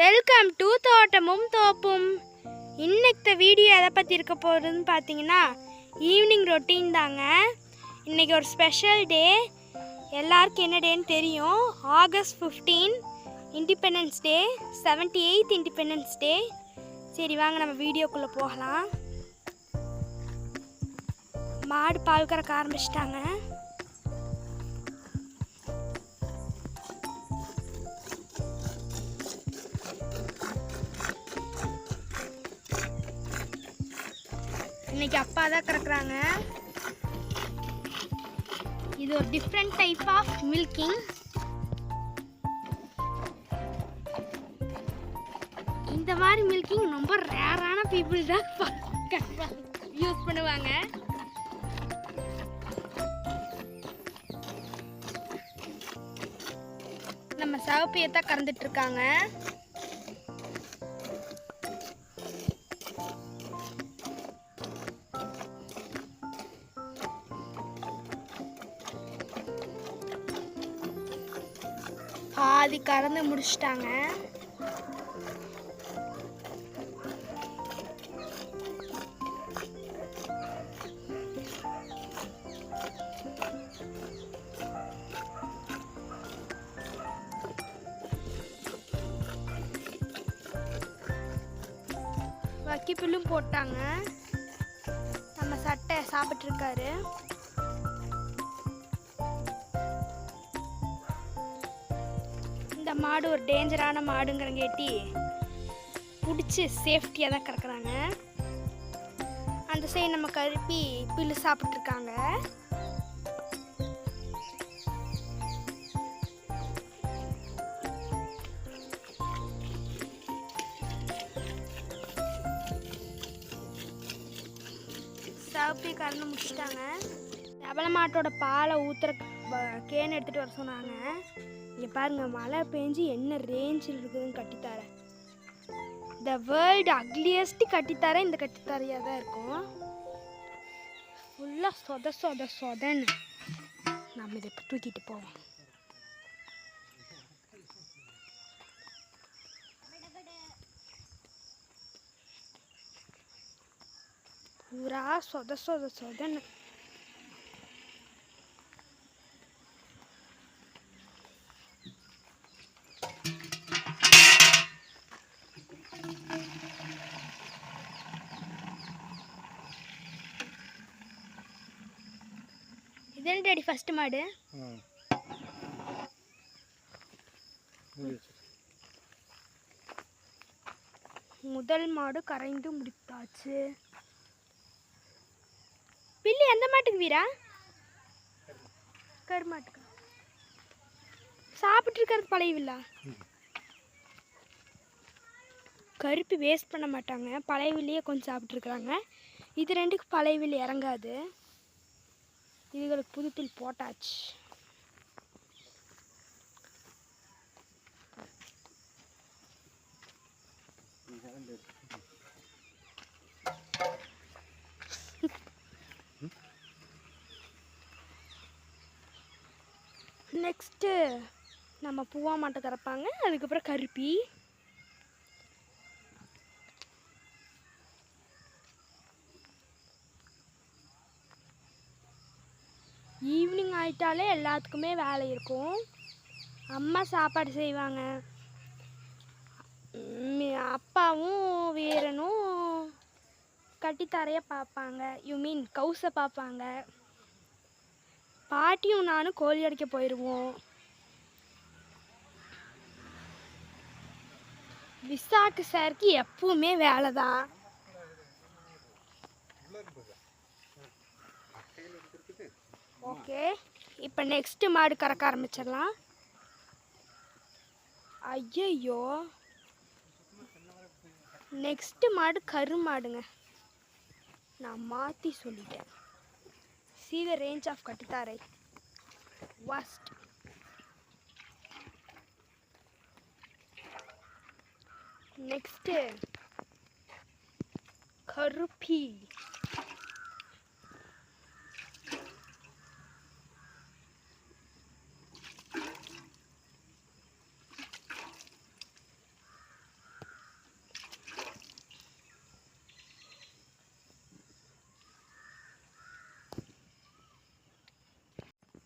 Welcome to தோட்டமும் தோப்பும். இன்னைக்கு video எதை பற்றி இருக்க போகிறதுன்னு பார்த்தீங்கன்னா ஈவினிங் ரொட்டீன் தாங்க. இன்னைக்கு ஒரு ஸ்பெஷல் டே எல்லாருக்கும் என்ன டேன்னு தெரியும்? August fifteen independence day seventy eight independence day சரி வாங்க நம்ம வீடியோக்குள்ளே போகலாம். மாடு பால் கறக்க ஆரம்பிச்சிட்டாங்க. இன்னைக்கு அப்பா தான் கறக்குறாங்க. இது ஒரு டிஃப்ரெண்ட் டைப் ஆஃப் மில்கிங் இந்த மாதிரி மில்கிங் ரொம்ப ரேரான பீப்புள் தான் யூஸ் பண்ணுவாங்க. நம்ம சவப்பையை தான் கறந்துட்டு இருக்காங்க. பாதி கறந்து முடிச்சிட்டாங்க. வக்கிப்புல்லும் போட்டாங்க. நம்ம சட்டை சாப்பிட்ருக்காரு இந்த மாடு ஒரு டேஞ்சரான மாடுங்கிறங்கேட்டி பிடிச்சி சேஃப்டியாக தான் கறக்குறாங்க. அந்த சைடு நம்ம கருப்பி புல்லு சாப்பிட்ருக்காங்க சவப்பி கறந்து முடிச்சிட்டாங்க. எவள மாட்டோட பாலை ஊற்றுற கேன் எடுத்துகிட்டு வர சொன்னாங்க. இங்கே பாருங்க மழை பெஞ்சு என்ன ரேஞ்சில் இருக்குதுன்னு கட்டித்தார த வேர்ல்டு அக்லியஸ்ட் கட்டித்தார இந்த கட்டித்தாரையாக தான் இருக்கும். ஃபுல்லாக சொத சொத சொதன்னு. நம்ம இதை இப்போ தூக்கிட்டு போவோம். பூரா சொத சொத சொதன்னு. இதென்ன டாடி ஃபர்ஸ்ட் மாடு? முதல் மாடு கரைந்து முடித்தாச்சு. பில்லி எந்த மாட்டுக்கு வீரா? கருமாட்டுக்கு சாப்பிட்டு இருக்கிறது பழையவில்லா கருப்பு வேஸ்ட் பண்ண மாட்டாங்க. பழைய வில்லையே கொஞ்சம் சாப்பிட்ருக்குறாங்க இது ரெண்டுக்கு பழைய வில்லு இறங்காது. இதுகளுக்கு புதுப்பில் போட்டாச்சு. நெக்ஸ்ட்டு நம்ம பூவா மாட்டை கறப்பாங்க அதுக்கப்புறம் கருப்பி. விட்டாலே எல்லாத்துக்குமே வேலை இருக்கும். அம்மா சாப்பாடு செய்வாங்க. அப்பாவும் வீரனும் கட்டித்தரைய பார்ப்பாங்க. யூ மீன் கவுசை பார்ப்பாங்க. பாட்டியும் நானும் கோழி அடிக்க போயிடுவோம் விசாக்கு சாருக்கு எப்பவுமே வேலை தான். ஓகே இப்போ நெக்ஸ்ட்டு மாடு கறக்க ஆரம்பிச்சிடலாம். ஐயையோ. நெக்ஸ்ட்டு மாடு கரு மாடுங்க. நான் மாற்றி சொல்லிட்டேன். சி த ரேஞ்ச் ஆஃப் கட்டுத்தாரை. Vast நெக்ஸ்ட்டு கருப்பி.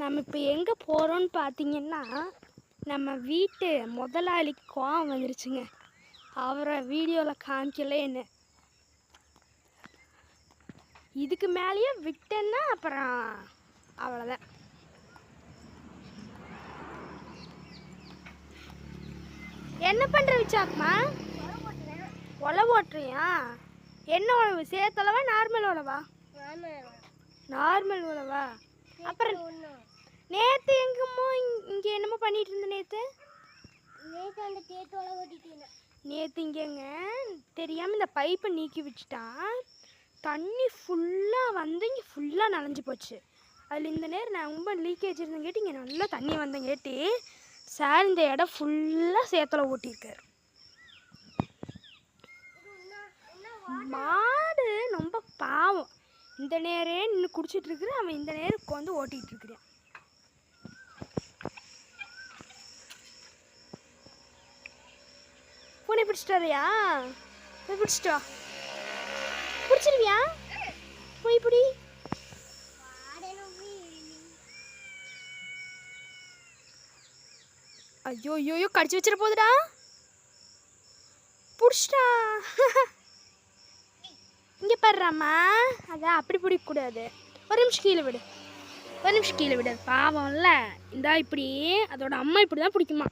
நம்ம இப்போ எங்கே போகிறோம்னு பார்த்தீங்கன்னா நம்ம வீட்டு முதலாளி கோவம் வந்துருச்சுங்க. அவரை வீடியோவில் காமிக்கல என்ன. இதுக்கு மேலேயே விட்டேன்னா அப்புறம் அவ்வளோதான் என்ன பண்ணுற விசாக்குமா? உழவு ஓட்டுறியா? என்ன உழவு? சேத்தளவா நார்மல் உழவா? நார்மல் உழவா? அப்புறம் நேத்து எங்கம்மோ இங்க என்னமோ பண்ணிட்டு இருந்த நேத்து? நேற்று அந்த கேத்தோட ஓட்டிட்டேன் நேத்து இங்கங்க தெரியாம இந்த பைப்பை நீக்கி விட்டுட்டான் தண்ணி ஃபுல்லா வந்து இங்க ஃபுல்லா நனைஞ்சு போச்சு. அதில் இந்த நேரம் நான் ரொம்ப லீக்கேஜ் இருந்தங்காட்டி இங்கே நல்லா தண்ணி வந்தங்காட்டி சார் இந்த இடம் ஃபுல்லாக சேத்துல ஓட்டியிருக்காரு. மாடு ரொம்ப பாவம். இந்த நேரே நின்று குடிச்சிட்டு இருக்கிறேன் அவன் இந்த நேரம் வந்து ஓட்டிகிட்டு இருக்கிறான். பூனை பிடிச்சிட்டாரியா போய் பிடிச்சிட்டா பிடிச்சிருவியா? போய் பிடி. ஐயோ ஐயோ கடிச்சு வச்சிட போகுதுடா. பிடிச்சிட்டா. இங்கே பாடுறாம்மா அதான் அப்படி பிடிக்கக்கூடாது. ஒரு நிமிஷம் கீழே விடு. ஒரு நிமிஷம் கீழே விடு. பாவம்ல. இந்தா இப்படி. அதோட அம்மா இப்படி தான் பிடிக்குமா?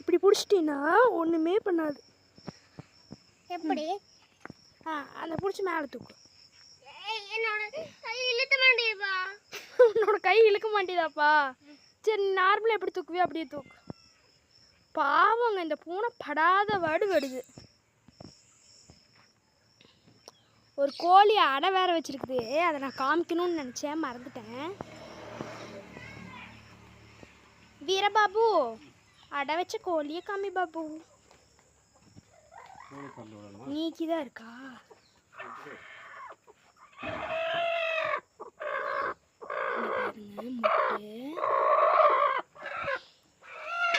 இப்படி பிடிச்சிட்டின்னா ஒன்றுமே பண்ணாது. எப்படி? ஆ அந்த பிடிச்சி மேலே தூக்கு. ஏய், என்னோட கை இழுத்த மாட்டேப்பா உன்னோட கை இழுக்க மாட்டேதாப்பா சரி நார்மலாக எப்படி தூக்குவியோ அப்படியே தூக்கு. பாவங்க இந்த பூனை படாத வாடு வருது. ஒரு கோழி அடை வேற வச்சிருக்குது. அதை நான் காமிக்கணும்னு நினச்சேன் மறந்துட்டேன். வீரபாபு அடை வச்ச கோழியை காமி பாபு. நீக்கி தான் இருக்கா? இங்க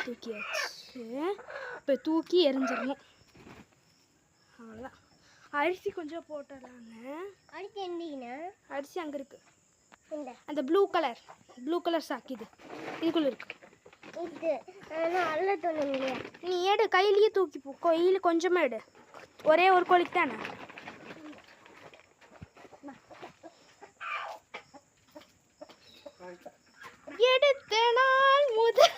தூக்கி வச்சு இப்போ தூக்கி எரிஞ்சிடணும். அரிசி கொஞ்சம் போட்டுடலாங்க. அடுத்து என்னீங்கன்னா அரிசி அங்கே இருக்கு. அந்த ப்ளூ கலர் ப்ளூ கலர் சாக்கு இது. இதுக்குள்ளே இருக்கு. நீ எடு கையிலேயே தூக்கி போ. கையில் கொஞ்சமாக எடு. ஒரே ஒரு கோழிக்கு தானே? எடுத்த நாள் முதல்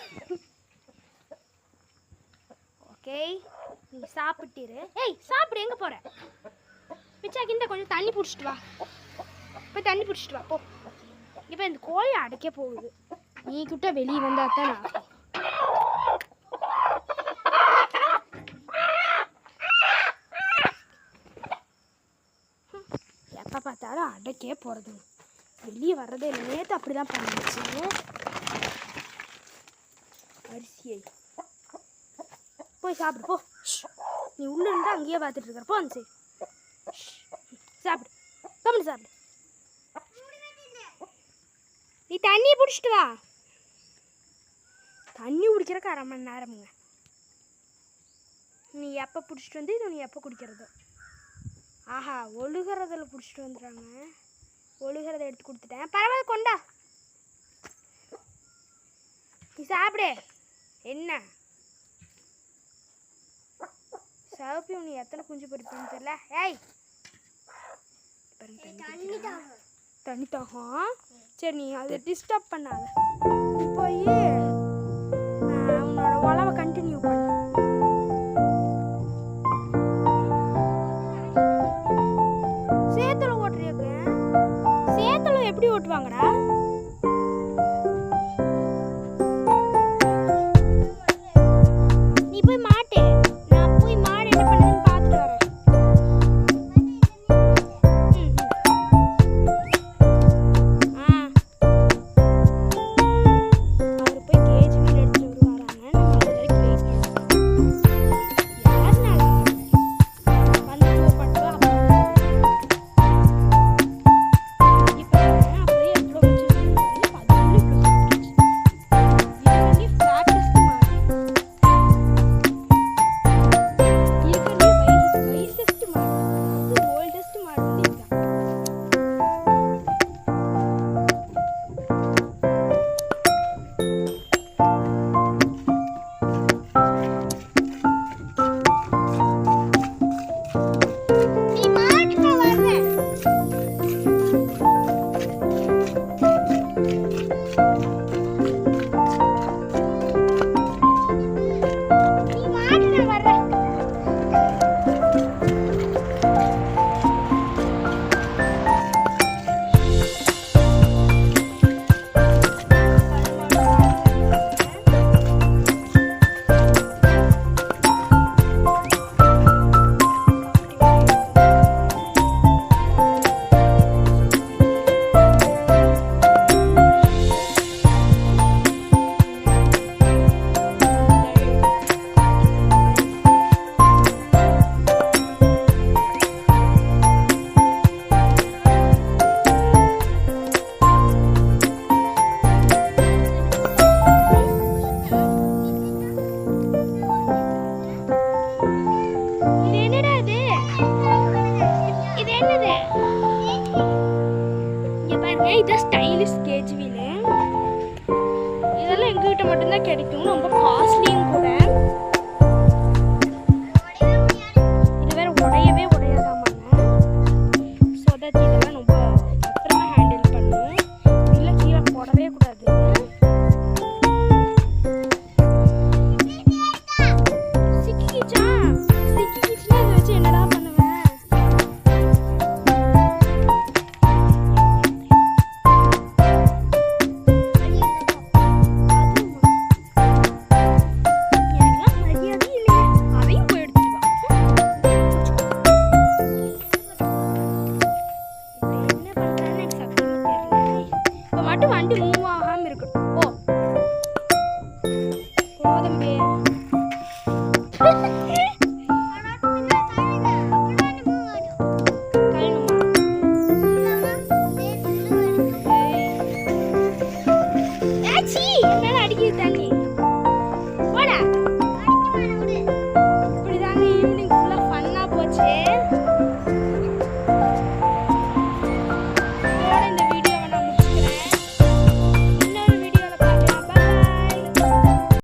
ஓகே நீ சாப்பிட்டிரு. ஏய் சாப்பிடு எங்கே போகிற மிச்சா இந்த கொஞ்சம் தண்ணி பிடிச்சிட்டு வா. போய் தண்ணி பிடிச்சிட்டு வா போ. இப்போ இந்த கோழி அடைக்க போகுது. நீ கிட்ட வெளியே வந்தா தான்? நான் எப்போ பார்த்தாலும் அடைக்கே போகிறது வெளியே வர்றதே நேற்று அப்படி தான் பண்ணிச்சு அரிசியை. போய் சாப்பிடு போ. நீ உள்ள இருந்து அங்கேயே பார்த்துட்டு இருக்கிற போன் சரி சாப்பிடு. கம்மி சாப்பிடு. நீ தண்ணி பிடிச்சிட்டு வா. தண்ணி குடிக்கிறக்கு அரை மணி நேரமுங்க. நீ எப்போ பிடிச்சிட்டு வந்து இதை நீ எப்போ குடிக்கிறது. ஆஹா ஒழுகிறதில் பிடிச்சிட்டு வந்துடுறாங்க ஒழுகிறத எடுத்து கொடுத்துட்டேன். பரவாயில்ல கொண்டா. நீ சாப்பிடு. என்ன? சிவப்பி நீ எத்தனை குஞ்சு பொறிப்பேன்னு தெரியல? ஏய்! தண்ணி தாகம். சரி நீ அதை டிஸ்டர்ப் பண்ணாத. போய் உன்னோட உழவை கண்டினியூ பண்ணு. சேத்துல ஓட்டுறியாக்கு? சேத்துல எப்படி ஓட்டுவாங்கடா?